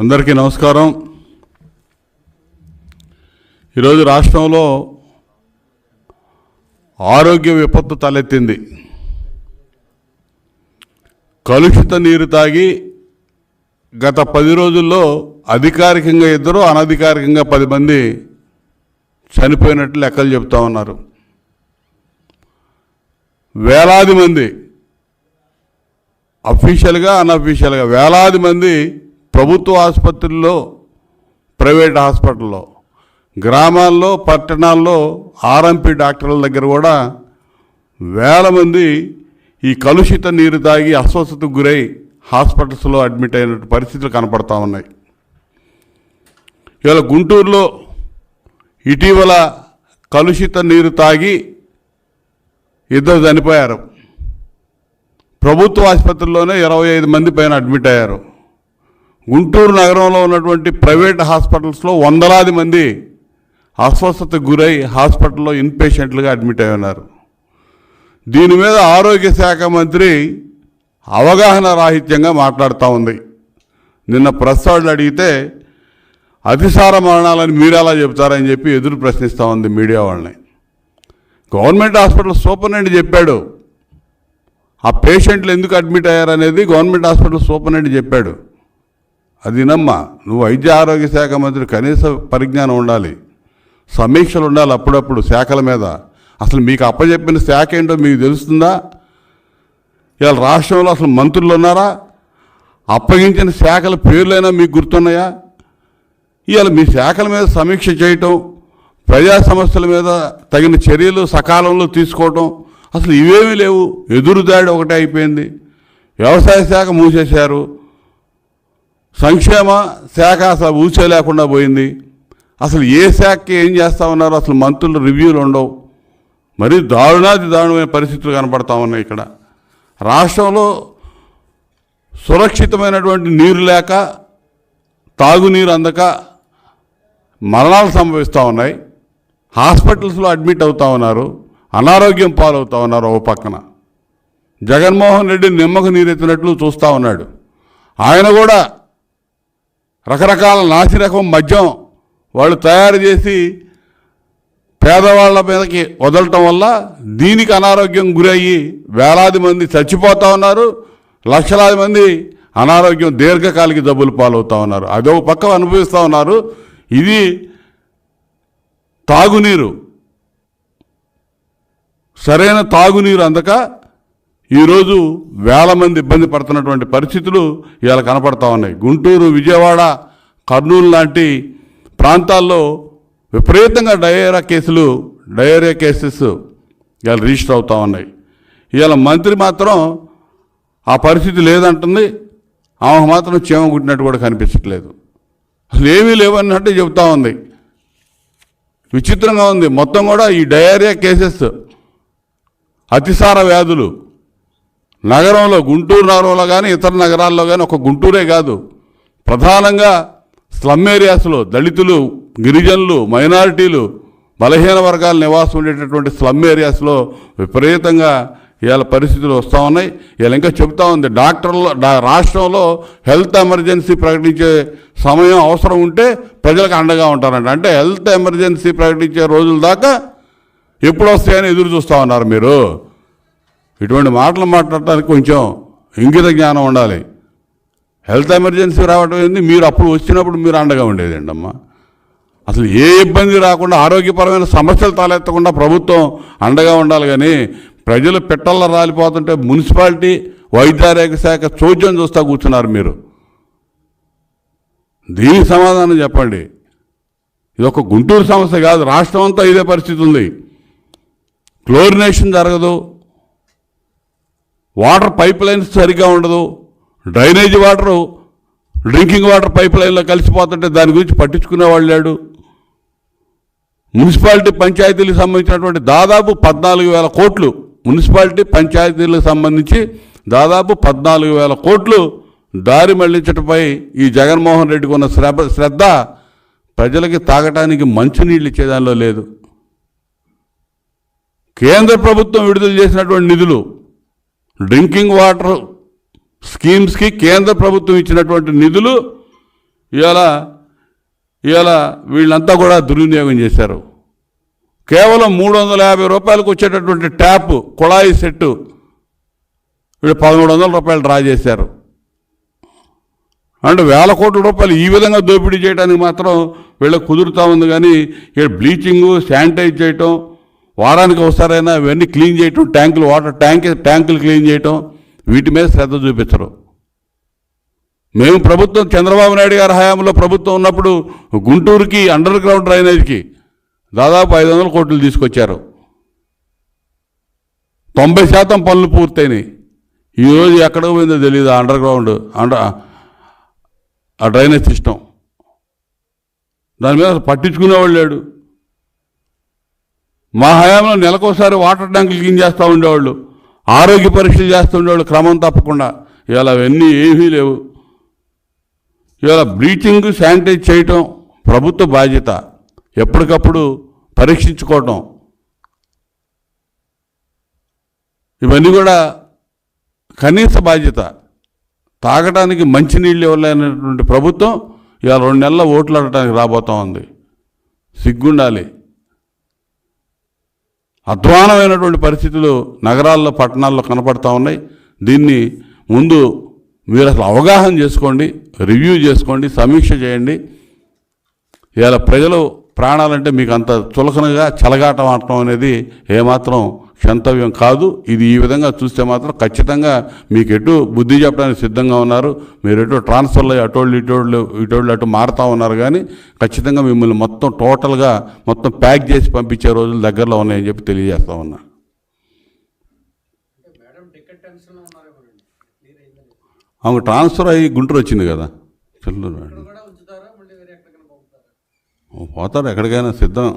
అందరికీ నమస్కారం. ఈరోజు రాష్ట్రంలో ఆరోగ్య విపత్తు తలెత్తింది. కలుషిత నీరు తాగి గత పది రోజుల్లో అధికారికంగా ఇద్దరు అనధికారికంగా పది మంది చనిపోయినట్లు లెక్కలు చెప్తా ఉన్నారు. వేలాది మంది అఫీషియల్గా అన్అఫీషియల్గా వేలాది మంది ప్రభుత్వ ఆసుపత్రుల్లో ప్రైవేట్ హాస్పిటల్లో గ్రామాల్లో పట్టణాల్లో ఆర్ఎంపీ డాక్టర్ల దగ్గర కూడా వేల మంది ఈ కలుషిత నీరు తాగి అస్వస్థతకు గురై హాస్పిటల్స్లో అడ్మిట్ అయిన పరిస్థితులు కనపడతా ఉన్నాయి. ఇవాళ గుంటూరులో ఇటీవల కలుషిత నీరు తాగి ఇద్దరు చనిపోయారు. ప్రభుత్వ ఆసుపత్రిలోనే ఇరవై ఐదు మంది పైన అడ్మిట్ అయ్యారు. గుంటూరు నగరంలో ఉన్నటువంటి ప్రైవేట్ హాస్పిటల్స్లో వందలాది మంది అస్వస్థతకు గురై హాస్పిటల్లో ఇన్పేషెంట్లుగా అడ్మిట్ అయి ఉన్నారు. దీని మీద ఆరోగ్య శాఖ మంత్రి అవగాహన రాహిత్యంగా మాట్లాడుతూ ఉంది. నిన్న ప్రెస్ వాళ్ళు అడిగితే అతిసార మరణాలని మీరు ఎలా చెప్తారని చెప్పి ఎదురు ప్రశ్నిస్తూ ఉంది మీడియా వాళ్ళని. గవర్నమెంట్ హాస్పిటల్ సూపరింటెండెంట్ చెప్పాడు. ఆ పేషెంట్లు ఎందుకు అడ్మిట్ అయ్యారనేది గవర్నమెంట్ హాస్పిటల్ సూపరింటెండెంట్ చెప్పాడు. అది నమ్మ. నువ్వు వైద్య ఆరోగ్య శాఖ మంత్రి కనీస పరిజ్ఞానం ఉండాలి. సమీక్షలు ఉండాలి అప్పుడప్పుడు శాఖల మీద. అసలు మీకు అప్పచెప్పిన శాఖ ఏంటో మీకు తెలుస్తుందా? ఇలా రాష్ట్రంలో అసలు మంత్రులు ఉన్నారా? అప్పగించిన శాఖల పేర్లైనా మీకు గుర్తున్నాయా? ఇవాళ మీ శాఖల మీద సమీక్ష చేయటం ప్రజా సమస్యల మీద తగిన చర్యలు సకాలంలో తీసుకోవటం అసలు ఇవేమీ లేవు. ఎదురుదాడి ఒకటే అయిపోయింది. వ్యవసాయ శాఖ మూసేశారు. సంక్షేమ శాఖ అసలు ఊసే లేకుండా పోయింది. అసలు ఏ శాఖకి ఏం చేస్తా ఉన్నారు అసలు మంత్రులు రివ్యూలు ఉండవు. మరీ దారుణాది దారుణమైన పరిస్థితులు కనపడతా ఉన్నాయి ఇక్కడ. రాష్ట్రంలో సురక్షితమైనటువంటి నీరు లేక తాగునీరు అందక మరణాలు సంభవిస్తూ ఉన్నాయి. హాస్పిటల్స్లో అడ్మిట్ అవుతా ఉన్నారు. అనారోగ్యం పాలవుతా ఉన్నారు ఓ పక్కన. జగన్మోహన్ రెడ్డి నిమ్మకు నీరెత్తినట్లు చూస్తూ ఉన్నాడు. ఆయన కూడా రకరకాల నాసిరకం మద్యం వాళ్ళు తయారు చేసి పేదవాళ్ళ మీదకి వదలటం వల్ల దీనికి అనారోగ్యం గురయ్యి వేలాది మంది చచ్చిపోతూ ఉన్నారు లక్షలాది మంది అనారోగ్యం దీర్ఘకాలిక జబ్బులు పాలవుతా ఉన్నారు. అదో పక్క అనుభవిస్తూ ఉన్నారు. ఇది తాగునీరు. సరైన తాగునీరు అందక ఈరోజు వేల మంది ఇబ్బంది పడుతున్నటువంటి పరిస్థితులు ఇవాళ కనపడతా ఉన్నాయి. గుంటూరు విజయవాడ కర్నూలు లాంటి ప్రాంతాల్లో విపరీతంగా డయేరియా కేసులు డయేరియా కేసెస్ ఇవాళ రిజిస్టర్ అవుతా ఉన్నాయి. ఇవాళ మంత్రి మాత్రం ఆ పరిస్థితి లేదంటుంది. ఆమె మాత్రం చీమ కుట్టినట్టు కూడా కనిపించట్లేదు. అసలు ఏమీ లేవన్నట్టు చెబుతా ఉంది. విచిత్రంగా ఉంది. మొత్తం కూడా ఈ డయేరియా కేసెస్ అతిసార వ్యాధులు నగరంలో గుంటూరు నగరంలో కానీ ఇతర నగరాల్లో కానీ ఒక గుంటూరే కాదు. ప్రధానంగా స్లమ్ ఏరియాస్లో దళితులు గిరిజనులు మైనారిటీలు బలహీన వర్గాల నివాసం ఉండేటటువంటి స్లమ్ ఏరియాస్లో విపరీతంగా ఇవాళ పరిస్థితులు వస్తూ ఉన్నాయి. ఇవాళ ఇంకా చెప్తా ఉంది డాక్టర్లు రాష్ట్రంలో హెల్త్ ఎమర్జెన్సీ ప్రకటించే సమయం అవసరం ఉంటే ప్రజలకు అండగా ఉంటారంట. అంటే హెల్త్ ఎమర్జెన్సీ ప్రకటించే రోజుల దాకా ఎప్పుడు వస్తాయని ఎదురు చూస్తూ ఉన్నారు మీరు. ఇటువంటి మాటలు మాట్లాడటానికి కొంచెం ఇంగిత జ్ఞానం ఉండాలి. హెల్త్ ఎమర్జెన్సీ రావడం ఏంది? మీరు అప్పుడు వచ్చినప్పుడు మీరు అండగా ఉండేదండి అమ్మా అసలు ఏ ఇబ్బంది రాకుండా ఆరోగ్యపరమైన సమస్యలు తలెత్తకుండా ప్రభుత్వం అండగా ఉండాలి కానీ ప్రజలు పిట్టల్లో రాలిపోతుంటే మున్సిపాలిటీ వైద్యారోగ్య శాఖ చోద్యం చూస్తా కూర్చున్నారు మీరు. దీనికి సమాధానం చెప్పండి. ఇది ఒక గుంటూరు సమస్య కాదు రాష్ట్రం అంతా ఇదే పరిస్థితి ఉంది. క్లోరినేషన్ జరగదు. వాటర్ పైప్ లైన్ సరిగ్గా ఉండదు. Drainage water drinking water pipe లైన్లో కలిసిపోతుంటే దాని గురించి పట్టించుకునేవాళ్ళు లేడు. మున్సిపాలిటీ పంచాయతీలకు సంబంధించినటువంటి దాదాపు పద్నాలుగు వేల కోట్లు మున్సిపాలిటీ పంచాయతీలకు సంబంధించి దాదాపు పద్నాలుగు వేల కోట్లు దారి మళ్ళించటపై ఈ జగన్మోహన్ రెడ్డికి ఉన్న శ్రద్ధ శ్రద్ధ ప్రజలకి తాగటానికి మంచినీళ్ళు ఇచ్చేదానిలో లేదు. కేంద్ర ప్రభుత్వం విడుదల చేసినటువంటి నిధులు డ్రింకింగ్ వాటర్ స్కీమ్స్కి కేంద్ర ప్రభుత్వం ఇచ్చినటువంటి నిధులు ఇవాళ ఇవాళ వీళ్ళంతా కూడా దుర్వినియోగం చేశారు. కేవలం మూడు వందల యాభై రూపాయలకు వచ్చేటటువంటి ట్యాప్ కుళాయి సెట్టు వీళ్ళు పదమూడు వందల రూపాయలు డ్రా చేశారు. అంటే వేల కోట్ల రూపాయలు ఈ విధంగా దోపిడీ చేయడానికి మాత్రం వీళ్ళకి కుదురుతూ ఉంది కానీ ఇక్కడ బ్లీచింగు శానిటైజ్ చేయటం వారానికి ఒకసారైనా ఇవన్నీ క్లీన్ చేయటం ట్యాంకులు వాటర్ ట్యాంక్ ట్యాంకులు క్లీన్ చేయటం వీటి మీద శ్రద్ధ చూపించరు. మేము ప్రభుత్వం చంద్రబాబు నాయుడు గారి హయాంలో ప్రభుత్వం ఉన్నప్పుడు గుంటూరుకి అండర్ గ్రౌండ్ డ్రైనేజ్కి దాదాపు ఐదు వందల కోట్లు తీసుకొచ్చారు. తొంభై శాతం పనులు పూర్తయినాయి. ఈరోజు ఎక్కడ పోయిందో తెలియదు అండర్ గ్రౌండ్ అండర్ ఆ డ్రైనేజ్ సిస్టమ్ దాని మీద పట్టించుకునేవాడు లేడు. మా హయాంలో నెలకోసారి వాటర్ ట్యాంకులు క్లీన్ చేస్తూ ఉండేవాళ్ళు. ఆరోగ్య పరీక్షలు చేస్తూ ఉండేవాళ్ళు క్రమం తప్పకుండా. ఇవాళ అవన్నీ ఏమీ లేవు. ఇవాళ బ్లీచింగ్ శానిటైజ్ చేయటం ప్రభుత్వ బాధ్యత. ఎప్పటికప్పుడు పరీక్షించుకోవటం. ఇవన్నీ కూడా కనీస బాధ్యత. తాగడానికి మంచినీళ్ళు ఇవ్వలేనటువంటి ప్రభుత్వం ఇవాళ రెండు నెలల ఓట్లు అడటానికి రాబోతా ఉంది. సిగ్గుండాలి. అధ్వానమైనటువంటి పరిస్థితులు నగరాల్లో పట్టణాల్లో కనపడతా ఉన్నాయి. దీన్ని ముందు మీరు అసలు అవగాహన చేసుకోండి రివ్యూ చేసుకోండి సమీక్ష చేయండి. ఇలా ప్రజలు ప్రాణాలంటే మీకు అంత చులకనగా చలగాటం ఆడటం అనేది ఏమాత్రం క్షంతవ్యం కాదు. ఇది ఈ విధంగా చూస్తే మాత్రం ఖచ్చితంగా మీకు ఎటు బుద్ధి చెప్పడానికి సిద్ధంగా ఉన్నారు. మీరు ఎటు ట్రాన్స్ఫర్లు అటోళ్ళు ఇటోళ్ళు ఇటోళ్ళు అటు మారుతా ఉన్నారు కానీ ఖచ్చితంగా మిమ్మల్ని మొత్తం టోటల్గా మొత్తం ప్యాక్ చేసి పంపించే రోజులు దగ్గరలో ఉన్నాయని చెప్పి తెలియజేస్తా ఉన్నా. ఆమె ట్రాన్స్ఫర్ అయ్యి గుంటూరు వచ్చింది కదా. చెల్లూరు వేరే ఎక్కడికైనా పంపుతారా? పోతారు ఎక్కడికైనా సిద్ధం.